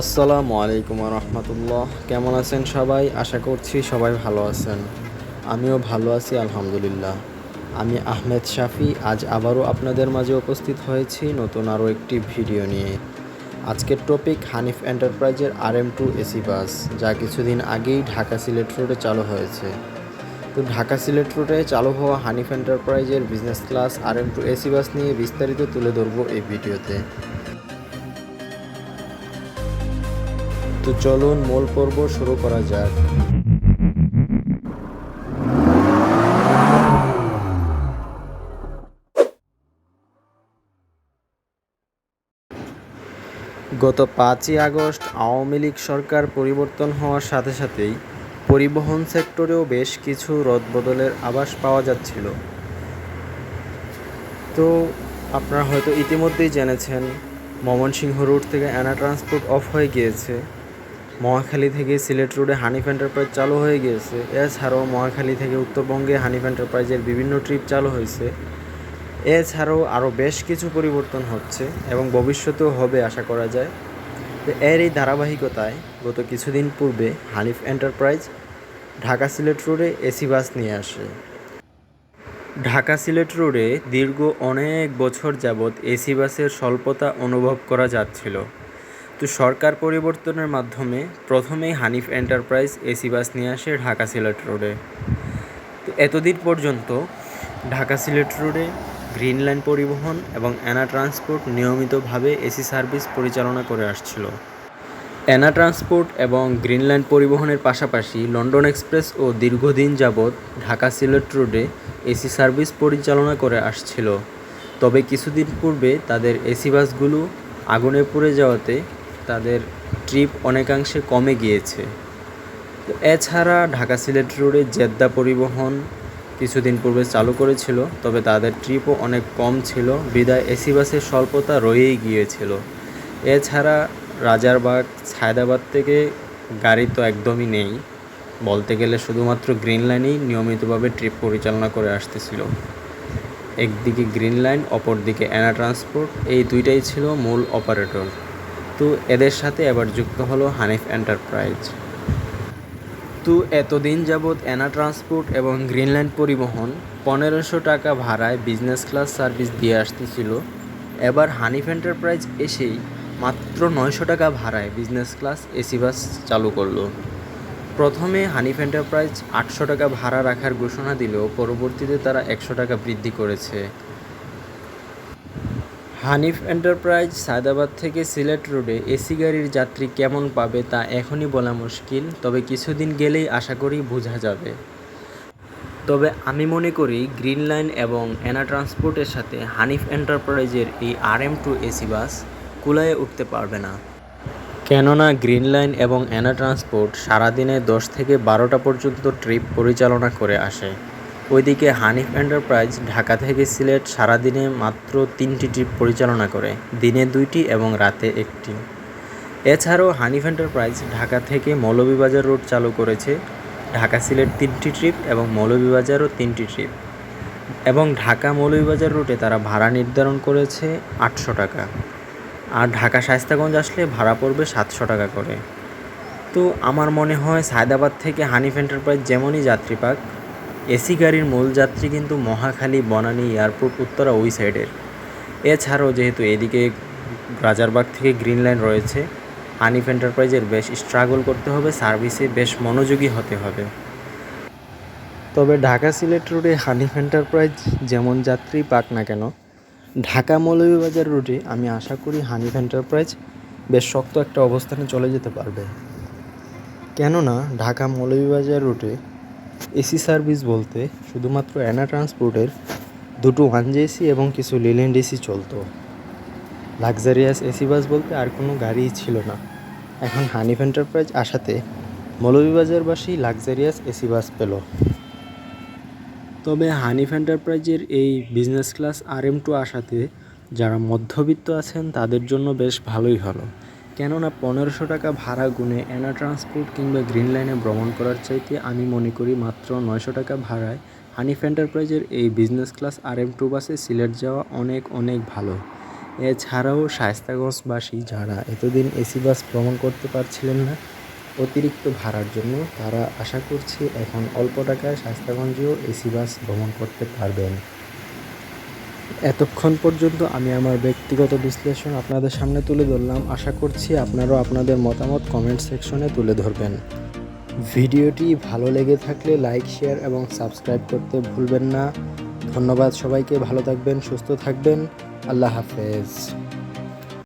আসসালামু আলাইকুম রহমতুল্লাহ কেমন আছেন সবাই? আশা করছি সবাই ভালো আছেন। আমিও ভালো আছি, আলহামদুলিল্লাহ। আমি আহমেদ শাফি, আজ আবারও আপনাদের মাঝে উপস্থিত হয়েছি নতুন আরও একটি ভিডিও নিয়ে। আজকের টপিক হানিফ এন্টারপ্রাইজের R M two AC bus, যা কিছুদিন আগেই ঢাকা সিলেট রোডে চালু হয়েছে। তো ঢাকা সিলেট রোডে চালু হওয়া হানিফ এন্টারপ্রাইজের business class R M two AC bus নিয়ে বিস্তারিত তুলে ধরবো এই ভিডিওতে। তো চলুন মূল পর্ব শুরু করা যাক। গত পাঁচই আগস্ট আওয়ামী লীগ সরকার পরিবর্তন হওয়ার সাথে সাথেই পরিবহন সেক্টরেও বেশ কিছু রদবদলের আভাস পাওয়া যাচ্ছিল। তো আপনারা হয়তো ইতিমধ্যেই জেনেছেন, ময়মনসিংহ রোড থেকে অ্যানা ট্রান্সপোর্ট অফ হয়ে গিয়েছে। মহাখালী থেকে সিলেট রোডে হানিফ এন্টারপ্রাইজ চালু হয়ে গিয়েছে। এছাড়াও মহাখালী থেকে উত্তরবঙ্গে হানিফ এন্টারপ্রাইজের বিভিন্ন ট্রিপ চালু হয়েছে। এছাড়াও আরও বেশ কিছু পরিবর্তন হচ্ছে এবং ভবিষ্যতেও হবে আশা করা যায়। তো এর এই ধারাবাহিকতায় গত কিছুদিন পূর্বে হানিফ এন্টারপ্রাইজ ঢাকা সিলেট রোডে এসি বাস নিয়ে আসে। ঢাকা সিলেট রোডে দীর্ঘ অনেক বছর যাবৎ এসি বাসের স্বল্পতা অনুভব করা যাচ্ছিল। তো সরকার পরিবর্তনের মাধ্যমে প্রথমেই হানিফ এন্টারপ্রাইজ এসি বাস নিয়ে আসে ঢাকা সিলেট রোডে। তো এতদিন পর্যন্ত ঢাকা সিলেট রোডে গ্রিন লাইন পরিবহন এবং অ্যানা ট্রান্সপোর্ট নিয়মিতভাবে এসি সার্ভিস পরিচালনা করে আসছিল। অ্যানা ট্রান্সপোর্ট এবং গ্রিন লাইন পরিবহনের পাশাপাশি লন্ডন এক্সপ্রেস ও দীর্ঘদিন যাবৎ ঢাকা সিলেট রোডে এসি সার্ভিস পরিচালনা করে আসছিল। তবে কিছুদিন পূর্বে তাদের এসি বাসগুলো আগুনে পুড়ে যাওয়াতে তাদের ট্রিপ অনেকাংশে কমে গিয়েছে। এছাড়া ঢাকা সিলেট রোডে জেদ্দা পরিবহন কিছুদিন পূর্বে চালু করেছিল, তবে তাদের ট্রিপও অনেক কম ছিল। বিদায় এসি বাসের স্বল্পতা রয়েই গিয়েছিল। এছাড়া রাজারবাগ ছায়দাবাদ থেকে গাড়ি তো একদমই নেই। বলতে গেলে শুধুমাত্র গ্রিন লাইনেই নিয়মিতভাবে ট্রিপ পরিচালনা করে আসতেছিল। একদিকে গ্রিন লাইন, অপরদিকে অ্যানা ট্রান্সপোর্ট, এই দুইটাই ছিল মূল অপারেটর। তো এদের সাথে এবার যুক্ত হলো হানিফ এন্টারপ্রাইজ। তো এতদিন যাবৎ অ্যানা ট্রান্সপোর্ট এবং গ্রিনল্যান্ড পরিবহন পনেরোশো টাকা ভাড়ায় বিজনেস ক্লাস সার্ভিস দিয়ে আসতেছিল। এবার হানিফ এন্টারপ্রাইজ এসেই মাত্র নয়শো টাকা ভাড়ায় বিজনেস ক্লাস এসি বাস চালু করল। প্রথমে হানিফ এন্টারপ্রাইজ আটশো টাকা ভাড়া রাখার ঘোষণা দিলেও পরবর্তীতে তারা একশো টাকা বৃদ্ধি করেছে। হানিফ এন্টারপ্রাইজ সায়দাবাদ থেকে সিলেট রোডে এসি গাড়ির যাত্রী কেমন পাবে তা এখনই বলা মুশকিল, তবে কিছুদিন গেলেই আশা করি বোঝা যাবে। তবে আমি মনে করি গ্রিন লাইন এবং অ্যানা ট্রান্সপোর্টের সাথে হানিফ এন্টারপ্রাইজের এই R M two AC bus কুলায়ে উঠতে পারবে না। কেননা গ্রিন লাইন এবং অ্যানা ট্রান্সপোর্ট সারাদিনে দশ থেকে বারোটা পর্যন্ত ট্রিপ পরিচালনা করে আসে। ওইদিকে হানিফ এন্টারপ্রাইজ ঢাকা থেকে সিলেট সারাদিনে মাত্র তিনটি ট্রিপ পরিচালনা করে, দিনে দুইটি এবং রাতে একটি। এছাড়াও হানিফ এন্টারপ্রাইজ ঢাকা থেকে মৌলভীবাজার রুট চালু করেছে, ঢাকা সিলেট তিনটি ট্রিপ এবং মৌলভীবাজারও তিনটি ট্রিপ। এবং ঢাকা মৌলভীবাজার রুটে তারা ভাড়া নির্ধারণ করেছে আটশো টাকা। আর ঢাকা শায়স্তাগঞ্জ আসলে ভাড়া পড়বে সাতশো টাকা করে। তো আমার মনে হয় সায়দাবাদ থেকে হানিফ এন্টারপ্রাইজ যেমনই যাত্রী পাক এসি গাড়ির মূল যাত্রী কিন্তু মহাখালী, বনানী এয়ারপোর্ট, উত্তরা ওই সাইডের। এছাড়াও যেহেতু এদিকে রাজারবাগ থেকে গ্রিন লাইন রয়েছে, হানিফ এন্টারপ্রাইজের বেশ স্ট্রাগল করতে হবে সার্ভিসে বেশ মনোযোগী হতে হবে। তবে ঢাকা সিলেট রোডে হানিফ এন্টারপ্রাইজ যেমন যাত্রী পাক না কেন, ঢাকা মৌলভীবাজার রুটে আমি আশা করি হানিফ এন্টারপ্রাইজ বেশ শক্ত একটা অবস্থানে চলে যেতে পারবে। কেননা ঢাকা মৌলভীবাজার রুটে এসি সার্ভিস বলতে শুধুমাত্র অ্যানা ট্রান্সপোর্টের দুটো ওয়ান এসি এবং কিছু লিল্যান্ড এসি চলতো। লাক্সারিয়াস এসি বাস বলতে আর কোনো গাড়িই ছিল না। এখন হানিফ এন্টারপ্রাইজ আসাতে মৌলভীবাজারবাসী লাক্সারিয়াস এসি বাস পেল। তবে হানিফ এন্টারপ্রাইজের এই business class R M two আসাতে যারা মধ্যবিত্ত আছেন তাদের জন্য বেশ ভালোই হলো। কেননা পনেরোশো টাকা ভাড়া গুনে অ্যানা ট্রান্সপোর্ট কিংবা গ্রিন লাইনে ভ্রমণ করার চাইতে আমি মনে করি মাত্র নয়শো টাকা ভাড়ায় হানিফ এন্টারপ্রাইজের এই business class R M two বাসে সিলেট যাওয়া অনেক অনেক ভালো। এছাড়াও শায়স্তাগঞ্জবাসী যারা এতদিন এসি বাস ভ্রমণ করতে পারছিলেন না, অতিরিক্ত ভাড়ার জন্য তারা আশা করছি এখন অল্প টাকায় শায়স্তাগঞ্জেও এসি বাস ভ্রমণ করতে পারবেন। এতক্ষণ পর্যন্ত আমি আমার ব্যক্তিগত বিশ্লেষণ আপনাদের সামনে তুলে ধরলাম। আশা করছি আপনারাও আপনাদের মতামত কমেন্ট সেকশনে তুলে ধরবেন। ভিডিওটি ভালো লেগে থাকলে লাইক শেয়ার এবং সাবস্ক্রাইব করতে ভুলবেন না। ধন্যবাদ সবাইকে, ভালো থাকবেন, সুস্থ থাকবেন। আল্লাহ হাফেজ।